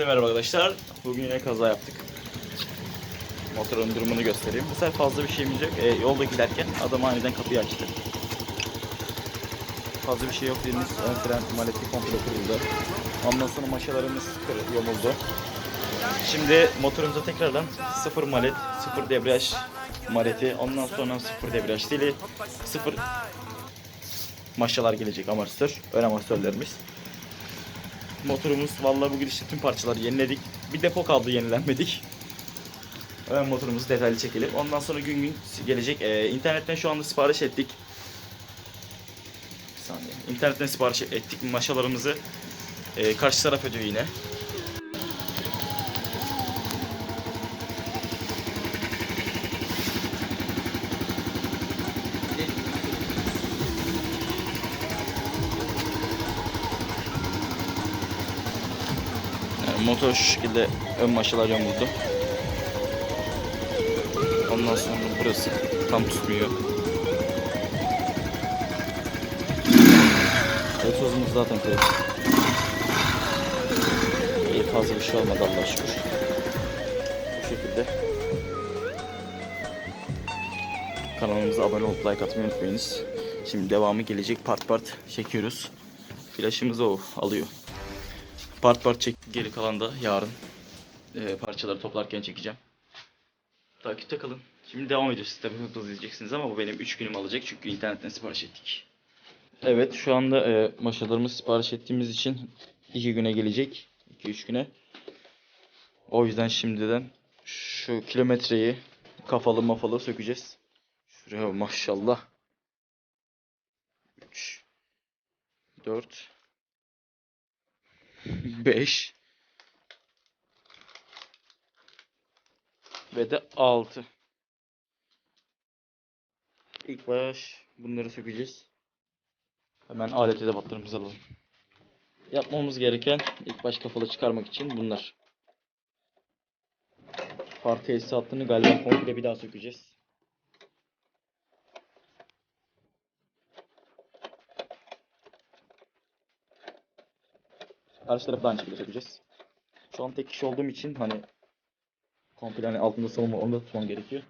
Merhaba arkadaşlar. Bugün yine kaza yaptık. Motorun durumunu göstereyim. Bu sefer fazla bir şeyimiz yok. E, yolda giderken adam aniden kapıyı açtı. Fazla bir şey yok dediğimiz ön fren maleti komple kırıldı. Ondan sonra maşalarımız kır. Şimdi motorumuza tekrardan sıfır malet, sıfır debriyaj maleti, ondan sonra sıfır debriyaj dili, sıfır maşalar gelecek amortisör, ön amortisörlerimiz. Motorumuz vallahi bugün işte tüm parçaları yeniledik. Bir depo kaldı yenilenmedik. Ön motorumuzu detaylı çekelim. Ondan sonra gün gün gelecek. Ee, internetten şu anda sipariş ettik. Bir saniye. İnternetten sipariş ettik maşalarımızı. Ee, karşı taraf ödüyor yine. Motor şu şekilde ön maşalar yamuldu. Ondan sonra burası tam tutmuyor. Egzozumuz zaten kırık. İyi fazla bir şey olmadı Allah'a şükür. Bu şekilde. Kanalımıza abone olup like atmayı unutmayınız. Şimdi devamı gelecek part part çekiyoruz. Flaşımız o alıyor. Part part çek. Geri kalan da yarın e, parçaları toplarken çekeceğim. Takipte kalın. Şimdi devam ediyoruz. Tabii hızlı izleyeceksiniz ama bu benim 3 günüm alacak çünkü internetten sipariş ettik. Evet şu anda e, maşalarımız sipariş ettiğimiz için 2 güne gelecek. 2-3 güne. O yüzden şimdiden şu kilometreyi kafalı mafalı sökeceğiz. Şuraya maşallah. 3 4 5 ve de 6. İlk baş bunları sökeceğiz. Hemen alet edevatlarımızı alalım. Yapmamız gereken ilk baş kafalı çıkarmak için bunlar. Far tesisatını galiba komple bir daha sökeceğiz. Karşı tarafı da aynı şekilde sökeceğiz. Şu an tek kişi olduğum için hani komple hani altında savunma onu da tutmam gerekiyor.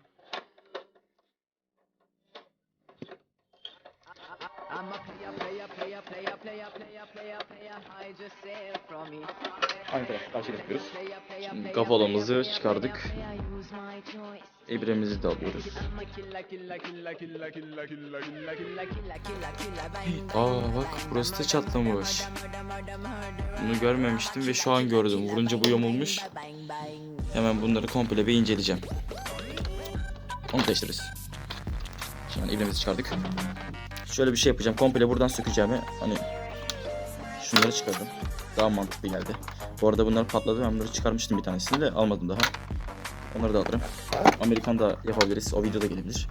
Aynı tarafı karşıya yapıyoruz. Şimdi kafalamızı çıkardık. İbremizi de alıyoruz. Aa bak burası da çatlamış. Bunu görmemiştim ve şu an gördüm. Vurunca bu yamulmuş. Hemen bunları komple bir inceleyeceğim. Onu değiştiririz. Şimdi ibremizi çıkardık. Şöyle bir şey yapacağım. Komple buradan sökeceğimi hani şunları çıkardım. Daha mantıklı geldi. Bu arada bunlar patladı. Ben bunları çıkarmıştım bir tanesini de almadım daha. Onları da alırım. Amerikan da yapabiliriz. O videoda gelebilir.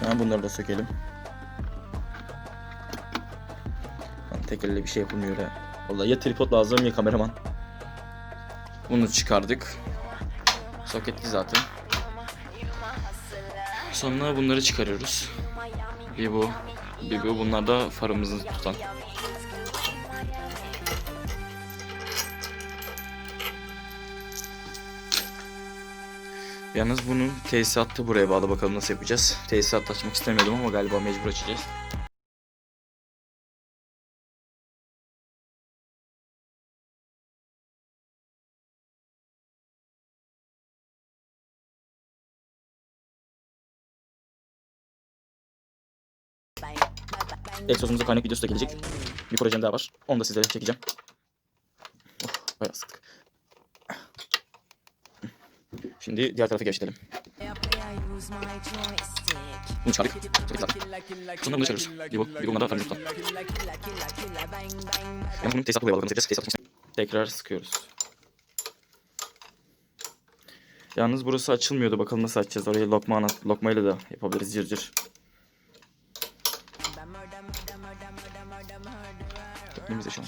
Hemen bunları da sökelim. Lan tek elle bir şey yapılmıyor ya. Vallahi ya tripod lazım ya kameraman. Bunu çıkardık. Soketli zaten. Sonra bunları çıkarıyoruz. Bir bu, bir bu. Bunlar da farımızı tutan. Yalnız bunun tesisatı buraya bağlı. Bakalım nasıl yapacağız. Tesisat açmak istemiyordum ama galiba mecbur açacağız. Egzozumuza kaynak videosu da gelecek. Bir projem daha var. Onu da sizlere çekeceğim. Oh, bayağı sıktık. Şimdi diğer tarafa geçelim. Bunu çıkardık. Çekil zaten. Sonra bunu çıkarıyoruz. Bir bu, bir bu. Bang, bang. Yani bunun tesisatı buraya bağlı. Tesisat. Tekrar sıkıyoruz. Yalnız burası açılmıyordu. Bakalım nasıl açacağız. Orayı lokma, lokmayla da yapabiliriz cır cır. Benim de şu an.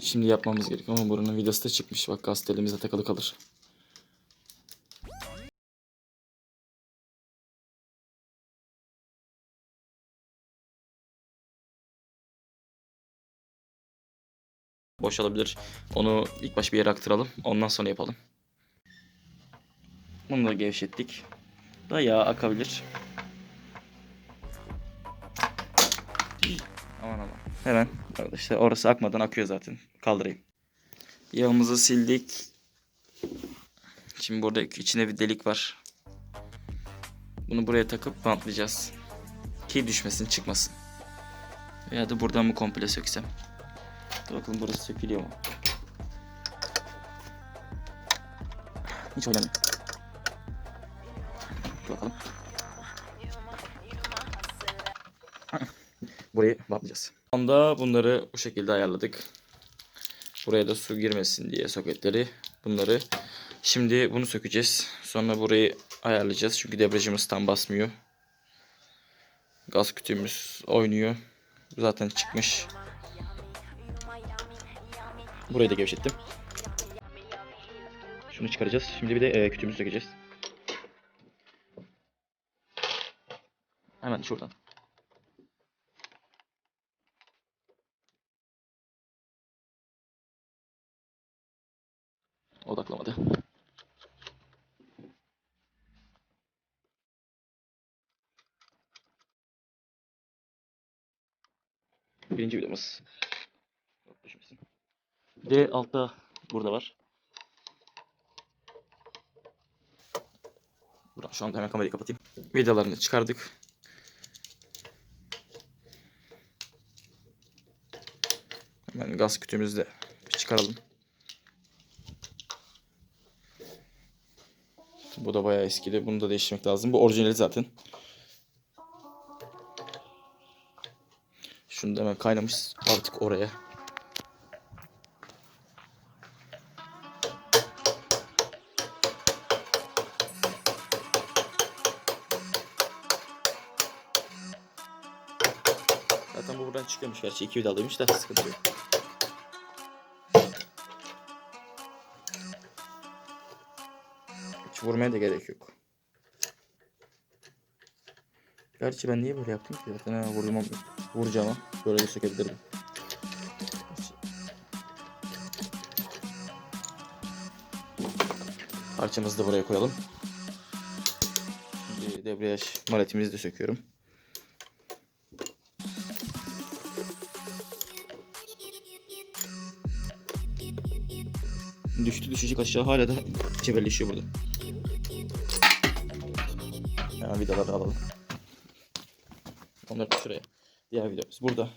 Şimdi yapmamız gerekiyor ama buranın videosu da çıkmış. Bak gazetelimize takılı kalır. boşalabilir. Onu ilk baş bir yere aktıralım. Ondan sonra yapalım. Bunu da gevşettik. Da yağ akabilir. Aman aman. Hemen arkadaşlar orası akmadan akıyor zaten. Kaldırayım. Yağımızı sildik. Şimdi burada içine bir delik var. Bunu buraya takıp bantlayacağız. Ki düşmesin, çıkmasın. Ya da buradan mı komple söksem? Dur bakalım burası sökülüyor mu? Hiç oynamıyor. Bakalım. Burayı bantlayacağız. Anda bunları bu şekilde ayarladık. Buraya da su girmesin diye soketleri. Bunları şimdi bunu sökeceğiz. Sonra burayı ayarlayacağız. Çünkü debriyajımız tam basmıyor. Gaz kütüğümüz oynuyor. Zaten çıkmış. Burayı da gevşettim. Şunu çıkaracağız. Şimdi bir de e, kütüğümüzü sökeceğiz. Hemen şuradan. Odaklamadı. Birinci videomuz. De altta burada var. Buradan şu anda hemen kamerayı kapatayım. Vidalarını çıkardık. Hemen gaz kütüğümüzü de çıkaralım. Bu da bayağı eskidi. Bunu da değiştirmek lazım. Bu orijinali zaten. Şunu da hemen kaynamış artık oraya. Çıkıyormuş. Gerçi iki vidalıymış da sıkıntı yok. Hiç vurmaya da gerek yok. Gerçi ben niye böyle yaptım ki? Zaten ha, vurdum ama vuracağım böyle de sökebilirdim. Parçamızı da buraya koyalım. Şimdi debriyaj maletimizi de söküyorum. Düştü düşecek aşağı hala da cebelleşiyor burada. Hemen vidaları alalım. Onları da şuraya. Diğer vidamız burada.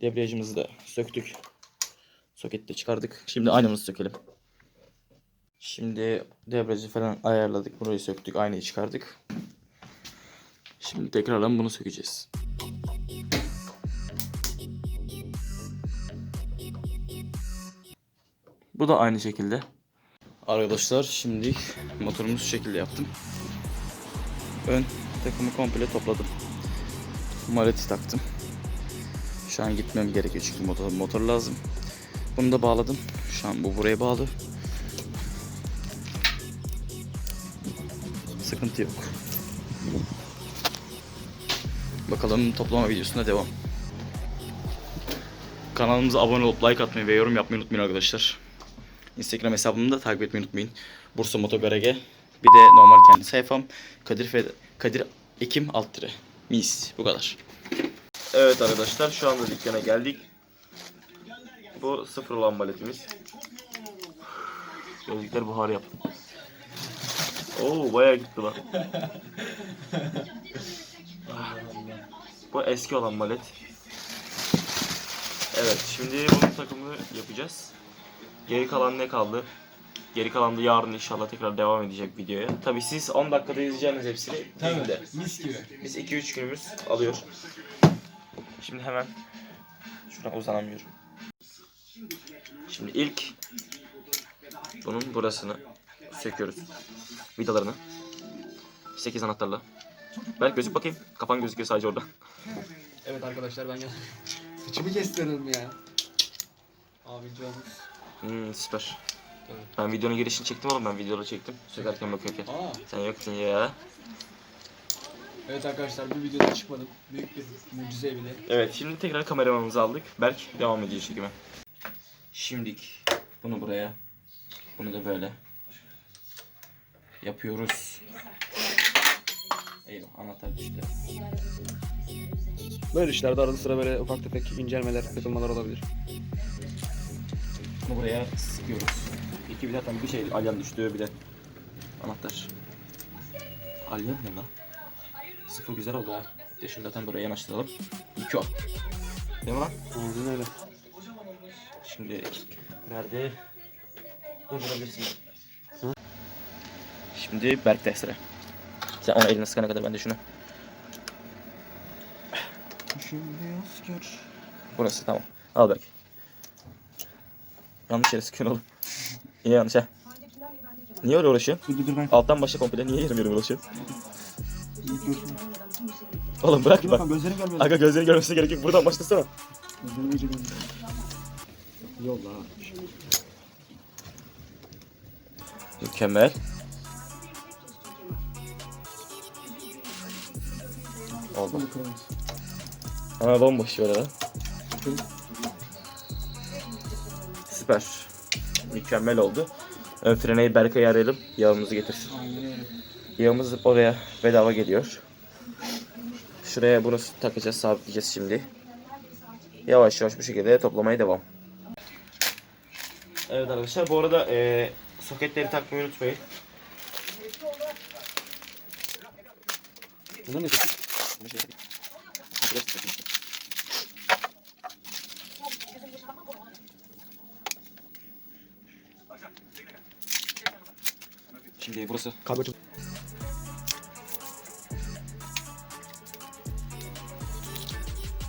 Debriyajımızı da söktük. Soketi de çıkardık. Şimdi aynamızı sökelim. Şimdi debriyajı falan ayarladık. Burayı söktük. Aynayı çıkardık. Şimdi tekrardan bunu sökeceğiz. Bu da aynı şekilde. Arkadaşlar şimdi motorumuzu şu şekilde yaptım. Ön takımı komple topladım. Maleti taktım. Şu an gitmem gerekiyor çünkü motor, motor lazım. Bunu da bağladım. Şu an bu buraya bağlı. Sıkıntı yok. Bakalım toplama videosuna devam. Kanalımıza abone olup like atmayı ve yorum yapmayı unutmayın arkadaşlar. Instagram hesabımı da takip etmeyi unutmayın. Bursa Motogarage. Bir de normal kendi sayfam. Kadir Fed Kadir Ekim alt tire. Mis. Bu kadar. Evet arkadaşlar şu anda dükkana geldik. Bu sıfır olan baletimiz. Gözlükler buhar yaptı. Oo bayağı gitti lan. Bu eski olan balet. Evet şimdi bunun takımını yapacağız. Geri kalan ne kaldı? Geri kalan da yarın inşallah tekrar devam edecek videoya. Tabi siz 10 dakikada izleyeceğiniz hepsini bizim de. Mis gibi. Biz 2-3 günümüz alıyor. Şimdi hemen şuradan uzanamıyorum. Şimdi ilk bunun burasını söküyoruz. Vidalarını. 8 anahtarla. Belki gözük bakayım. Kafan gözüküyor sadece orada. Evet arkadaşlar ben gel. Saçımı kestiririm ya. Abi canım. Hmm, süper. Evet. Ben videonun girişini çektim oğlum ben videoda çektim. Sökerken bakıyorken. Aa, Sen yoksun ya. evet arkadaşlar bu videoda çıkmadım. Büyük bir mucize bile. Evet şimdi tekrar kameramanımızı aldık. Berk devam ediyor çekime. Şimdik bunu buraya. Bunu da böyle. Yapıyoruz. Eyvah anahtar düştü. Böyle işlerde arada sıra böyle ufak tefek incelmeler, yapılmalar olabilir. Bunu buraya sıkıyoruz. İki bir de tabii bir şey alyan düştü bir de anahtar. Alyan ne lan? Sıfır güzel oldu ha. De şunu zaten buraya yanaştıralım. İki o. Değil mi lan? Aynen öyle. Şimdi nerede? Durdurabilirsin. Şimdi Berk'te sıra. Sen onu eline sıkana kadar ben de şunu. Şimdi asker. Burası tamam. Al Berk. Yanlış yere sıkıyorsun oğlum. Niye yanlış ha? Niye öyle uğraşıyorsun? Dur dur ben. Alttan başla komple niye yarım yarım uğraşıyorsun? Oğlum bırak bak. gözlerim görmüyor. Aga gözlerini görmesi gerek yok. Buradan başlasana. Gözlerim iyice görmüyor. Yolla. Mükemmel. Oldu. Ama bomboş şöyle lan. Süper. Mükemmel oldu. Ön freneyi Berkay'a arayalım. Yağımızı getirsin. Yağımız oraya bedava geliyor. Şuraya bunu takacağız, sabitleyeceğiz şimdi. Yavaş yavaş bu şekilde toplamaya devam. Evet arkadaşlar bu arada eee, soketleri takmayı unutmayın. Bunlar ne peki? Şimdi burası Kablocu.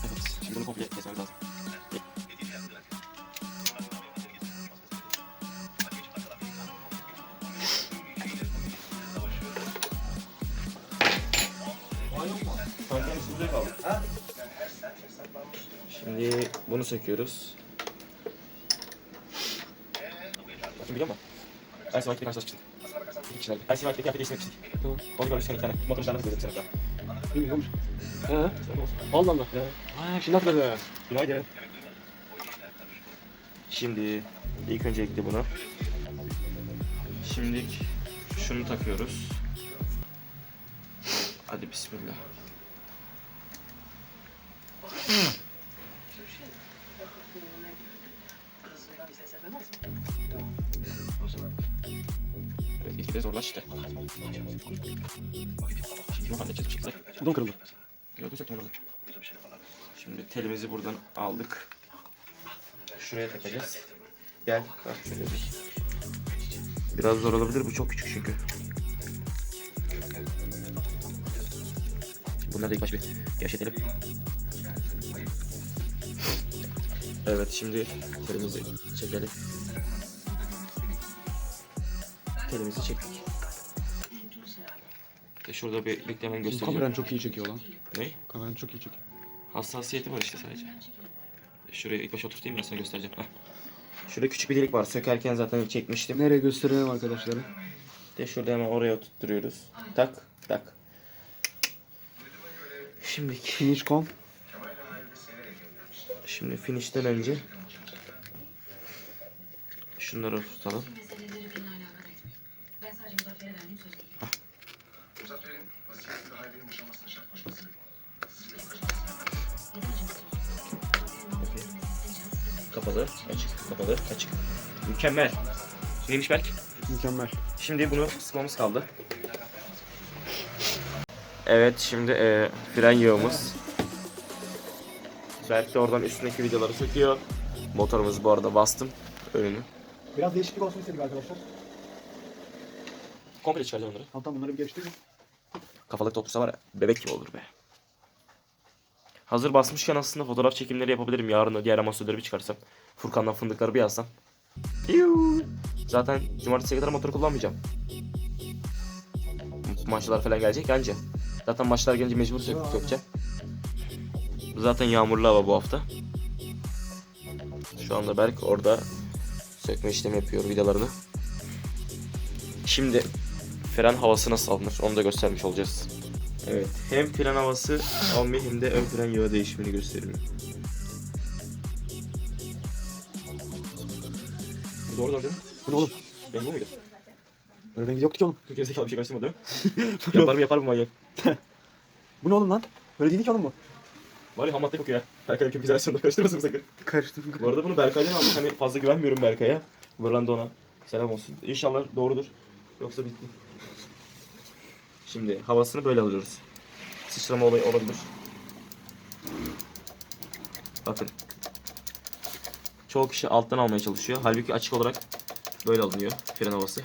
Evet, şimdi bunu komple kesmemiz lazım. Şimdi bunu söküyoruz. Bakın biliyor musun? Ice White'le karşılaşmıştık. İki kişilerdi. Ice White'le kıyafet değiştirmiştik. Tamam. Onu görmüşken iki tane. Motor koyduk sınıfta. Bilmiyorum. He. Allah Allah. Ha, şimdi hatırladım. Günaydın. Şimdi ilk öncelikle bunu. Şimdi şunu takıyoruz. Hadi bismillah. Evet, gitgide zorlaştı. Şimdi bunu halledeceğiz bir şekilde. Bu da mı kırıldı? Yok yok olmadı. Şimdi telimizi buradan aldık. Şuraya takacağız. Gel bak şöyle bir. Biraz zor olabilir bu çok küçük çünkü. Bunları da ilk baş bir gevşetelim. Evet şimdi telimizi çekelim. Telimizi çektik. İşte şurada bir beklemen gösteriyor. Kameran çok iyi çekiyor lan. Ne? Kameran çok iyi çekiyor. Hassasiyeti var işte sadece. Şuraya ilk başa oturtayım ben sana göstereceğim. Heh. Şurada küçük bir delik var. Sökerken zaten çekmiştim. Nereye gösterelim arkadaşlara? De şurada hemen oraya oturtturuyoruz. Tak tak. Şimdi Finish.com. şimdi finish'ten önce şunları tutalım. Kapalı, açık, kapalı, açık. Mükemmel. Neymiş Berk? Mükemmel. Şimdi bunu sıkmamız kaldı. Evet şimdi e, fren yağımız. Berk de oradan üstündeki vidaları söküyor. Motorumuzu bu arada bastım. Önünü. Biraz değişiklik olsun istedik arkadaşlar. Komple çıkaracağım onları. Tamam tamam bunları bir geliştirelim. Kafalıkta otursa var ya bebek gibi olur be. Hazır basmışken aslında fotoğraf çekimleri yapabilirim. Yarın diğer amasörleri bir çıkarsam. Furkan'dan fındıkları bir alsam. Zaten cumartesiye kadar motor kullanmayacağım. Maçlar falan gelecek anca. Zaten maçlar gelince mecbur sök sökeceğim. Zaten yağmurlu hava bu hafta. Şu anda Berk orada sökme işlemi yapıyor vidalarını. Şimdi fren havası nasıl alınır onu da göstermiş olacağız. Evet hem fren havası almayı hem de ön fren yağı değişimini gösteriyor. Doğru doğru canım. Bu ne oğlum? Ben bu muydu? Öyle rengi yoktu ki oğlum. Türk gerizekalı bir şey karıştırma değil mi? yapar mı yapar mı manyak? Bu ne oğlum lan? Böyle değildi ki oğlum bu. Var ya ham madde kokuyor ya. Berkay'ın köpük versiyonunda karıştırmasın sakın. Karıştırdım. Bu arada bunu Berkay'dan aldım. Hani fazla güvenmiyorum Berkay'a. Da ona. Selam olsun. İnşallah doğrudur. Yoksa bitti. Şimdi havasını böyle alıyoruz. Sıçrama olayı olabilir. Bakın. Çoğu kişi alttan almaya çalışıyor. Halbuki açık olarak böyle alınıyor fren havası.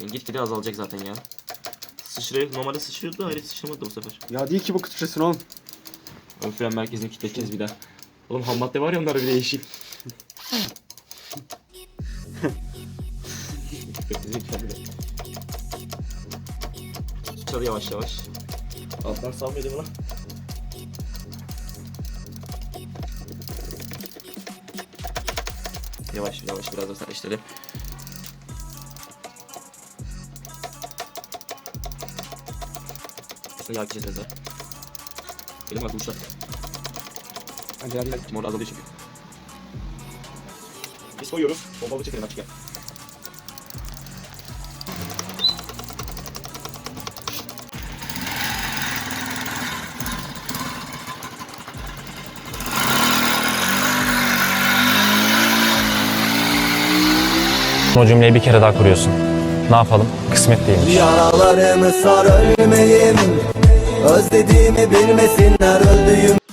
Yani gitgide azalacak zaten ya. Sıçrıyor. Normalde sıçrıyordu da hayret sıçramadı bu sefer. Ya değil ki bu kıtçısın oğlum. Ön fren merkezini kilitleteceğiz bir daha. Oğlum ham madde var ya onlarda bir de yeşil. Çalı yavaş yavaş. Alttan salmıyor değil mi lan? Yavaş yavaş biraz da sertleştirelim. Aslında yağ gideceğiz biraz daha. Elim var uçlar. Hadi hadi hadi. Mor azalıyor çünkü. Biz koyuyoruz. Bombalı çekelim açık ya. O cümleyi bir kere daha kuruyorsun. Ne yapalım? Kısmet değilmiş. Yaralarımı sar ölmeyeyim Özlediğimi bilmesinler öldüğüm